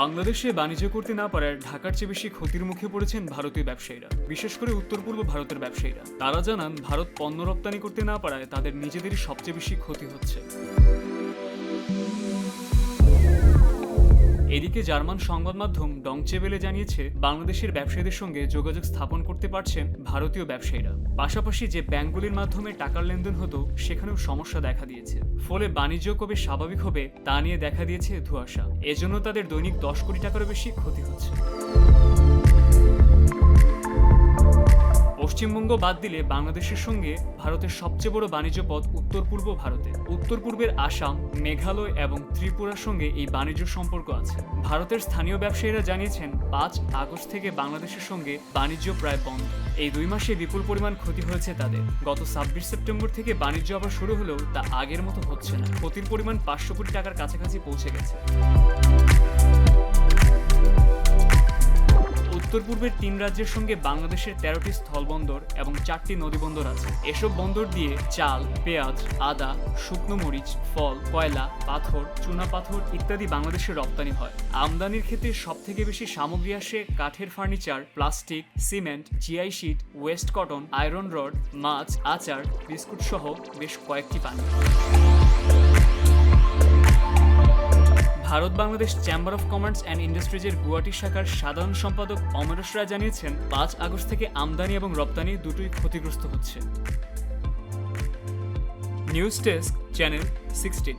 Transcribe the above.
বাংলাদেশে বাণিজ্য করতে না পারায় ঢাকার চেয়ে বেশি ক্ষতির মুখে পড়েছেন ভারতীয় ব্যবসায়ীরা। বিশেষ করে উত্তর পূর্ব ভারতের ব্যবসায়ীরা। তারা জানান, ভারত পণ্য রপ্তানি করতে না পারায় তাদের নিজেদেরই সবচেয়ে বেশি ক্ষতি হচ্ছে। এদিকে জার্মান সংবাদ মাধ্যম ডংচেবেলে জানিয়েছে, বাংলাদেশের ব্যবসায়ীদের সঙ্গে যোগাযোগ স্থাপন করতে পারছেন ভারতীয় ব্যবসায়ীরা। পাশাপাশি যে ব্যাংকগুলির মাধ্যমে টাকার লেনদেন হতো, সেখানেও সমস্যা দেখা দিয়েছে। ফলে বাণিজ্য কবে স্বাভাবিক হবে, তা নিয়ে দেখা দিয়েছে ধোঁয়াশা। এজন্য তাদের দৈনিক দশ কোটি টাকারও বেশি ক্ষতি হচ্ছে। পশ্চিমবঙ্গ বাদ দিলে বাংলাদেশের সঙ্গে ভারতের সবচেয়ে বড় বাণিজ্য পথ উত্তর পূর্ব ভারতে। উত্তর পূর্বের আসাম, মেঘালয় এবং ত্রিপুরার সঙ্গে এই বাণিজ্য সম্পর্ক আছে। ভারতের স্থানীয় ব্যবসায়ীরা জানিয়েছেন, পাঁচ আগস্ট থেকে বাংলাদেশের সঙ্গে বাণিজ্য প্রায় বন্ধ। এই দুই মাসে বিপুল পরিমাণ ক্ষতি হয়েছে তাদের। গত ছাব্বিশ সেপ্টেম্বর থেকে বাণিজ্য আবার শুরু হলেও তা আগের মতো হচ্ছে না। ক্ষতির পরিমাণ পাঁচশো কোটি টাকার কাছাকাছি পৌঁছে গেছে। উত্তর পূর্বের তিন রাজ্যের সঙ্গে বাংলাদেশের তেরোটি স্থলবন্দর এবং চারটি নদীবন্দর আছে। এসব বন্দর দিয়ে চাল, পেঁয়াজ, আদা, শুকনো মরিচ, ফল, কয়লা, পাথর, চুনা পাথর ইত্যাদি বাংলাদেশে রপ্তানি হয়। আমদানির ক্ষেত্রে সব থেকে বেশি সামগ্রী আসে কাঠের furniture, plastic, cement, GI sheet, waste cotton, iron rod, মাছ, আচার বিস্কুট সহ বেশ কয়েকটি পানি। Bharat Bangladesh chamber of commerce and ইন্ডাস্ট্রিজের Guwahati শাখার সাধারণ সম্পাদক অমরেশ রায় জানিয়েছেন, পাঁচ আগস্ট থেকে আমদানি এবং রপ্তানি দুটোই ক্ষতিগ্রস্ত হচ্ছে। News desk, channel sixteen.